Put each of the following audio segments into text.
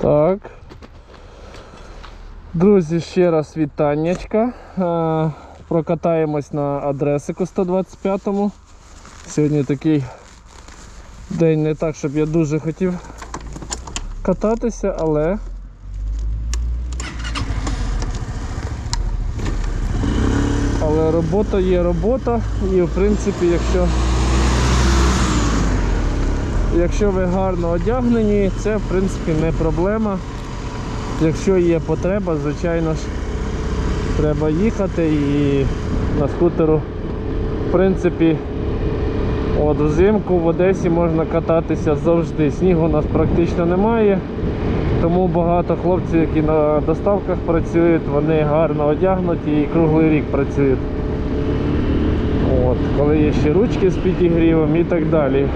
Так. Друзі, ще раз вітаннячка. Е, Прокатаємось на адресику 125-му. Сьогодні такий день не так, щоб я дуже хотів кататися, але але робота є робота і в принципі, якщо Якщо ви гарно одягнені, це в принципі не проблема. Якщо є потреба, звичайно ж, треба їхати і на скутеру, в принципі, от взимку в Одесі можна кататися завжди. Снігу у нас практично немає, тому багато хлопців, які на доставках працюють, вони гарно одягнуті і круглий рік працюють. От, коли є ще ручки з підігрівом і так далі.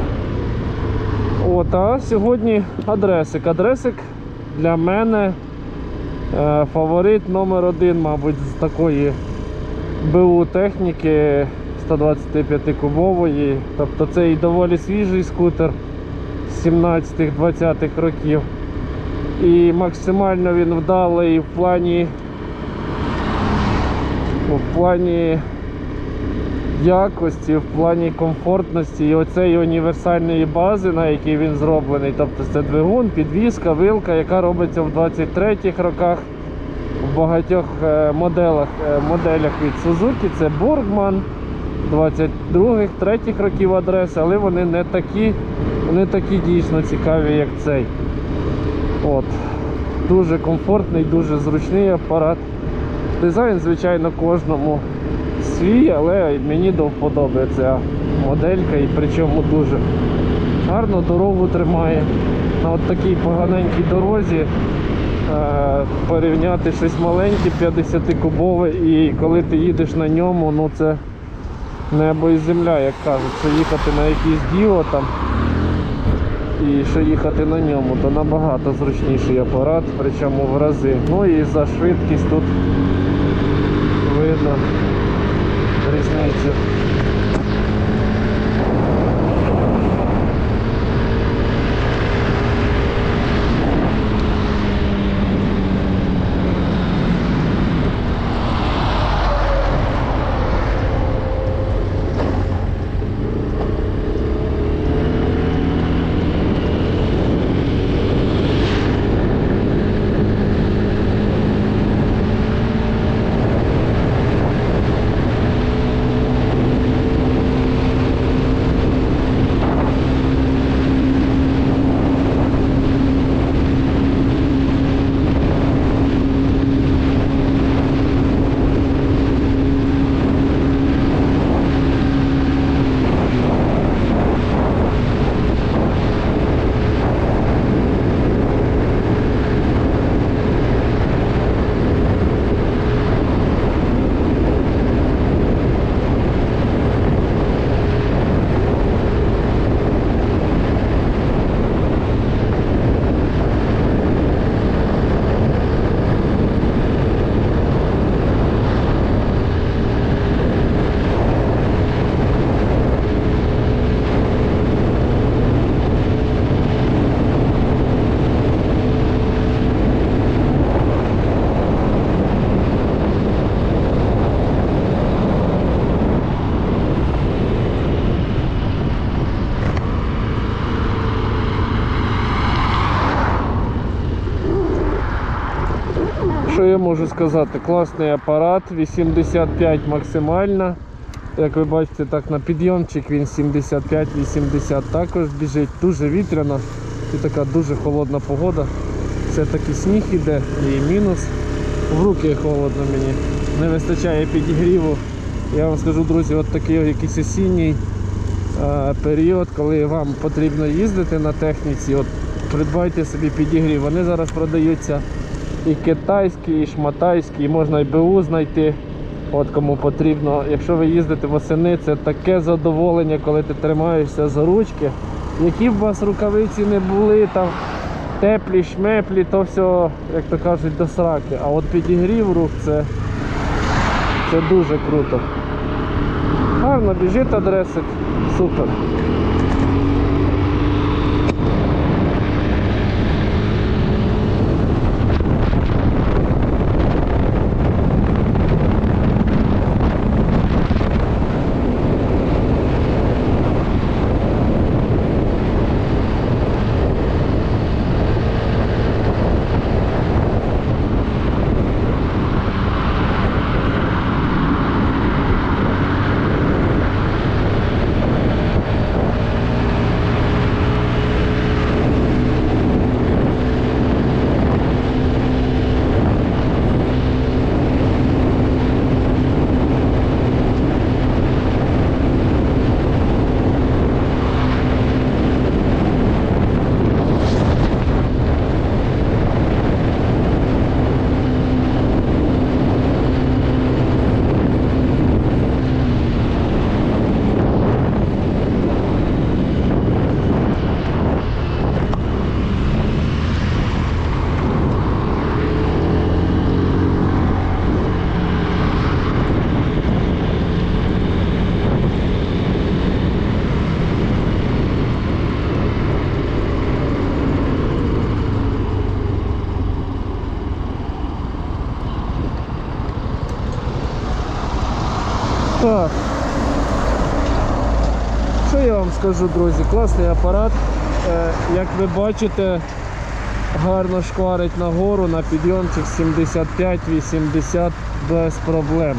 От, а сьогодні адресик. Адресик для мене е, фаворит номер один, мабуть, з такої БУ техніки 125 кубової. Тобто це і доволі свіжий скутер з 17-20-х років. І максимально він вдалий в плані в плані якості, в плані комфортності і оцеї універсальної бази, на якій він зроблений. Тобто це двигун, підвізка, вилка, яка робиться в 23-х роках в багатьох е, моделях, е, моделях від Suzuki. Це Borgman 22-х, 3-х років адреси, але вони не такі, вони такі дійсно цікаві, як цей. От. Дуже комфортний, дуже зручний апарат. Дизайн, звичайно, кожному свій, але мені до ця моделька і причому дуже гарно дорогу тримає. На от такій поганенькій дорозі е, порівняти щось маленьке, 50-кубове, і коли ти їдеш на ньому, ну це небо і земля, як кажуть, що їхати на якийсь діо там і що їхати на ньому, то набагато зручніший апарат, причому в рази. Ну і за швидкість тут видно різницю. Що я можу сказати? Класний апарат, 85 максимальна. Як ви бачите, так на підйомчик він 75-80 також біжить. Дуже вітряна і така дуже холодна погода. Все-таки сніг іде і мінус. В руки холодно мені. Не вистачає підігріву. Я вам скажу, друзі, от такий якийсь осінній е, період, коли вам потрібно їздити на техніці, от придбайте собі підігрів. Вони зараз продаються і китайські, і шматайські, і можна і БУ знайти. От кому потрібно. Якщо ви їздите восени, це таке задоволення, коли ти тримаєшся за ручки. Які б у вас рукавиці не були, там теплі, шмеплі, то все, як то кажуть, до сраки. А от підігрів рук це, це дуже круто. Гарно біжить адресик, супер. Так. Що я вам скажу, друзі? Класний апарат. Е, як ви бачите, гарно шкварить нагору на підйомчик 75-80 без проблем.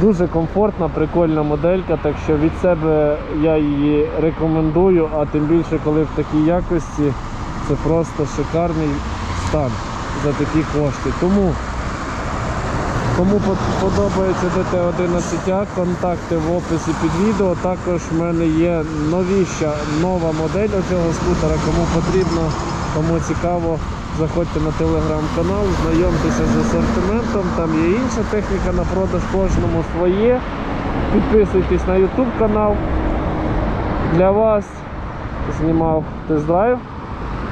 Дуже комфортна, прикольна моделька, так що від себе я її рекомендую, а тим більше, коли в такій якості це просто шикарний стан за такі кошти. Тому Кому под- подобається ДТ-11, контакти в описі під відео. Також в мене є новіща нова модель цього скутера. Кому потрібно, кому цікаво, заходьте на телеграм-канал, знайомтеся з асортиментом. Там є інша техніка на продаж, кожному своє. Підписуйтесь на YouTube канал. Для вас знімав тест-драйв.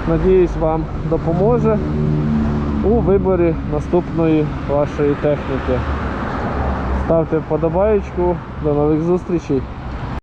Надіюсь, вам допоможе у виборі наступної вашої техніки. Ставте вподобаєчку. До нових зустрічей.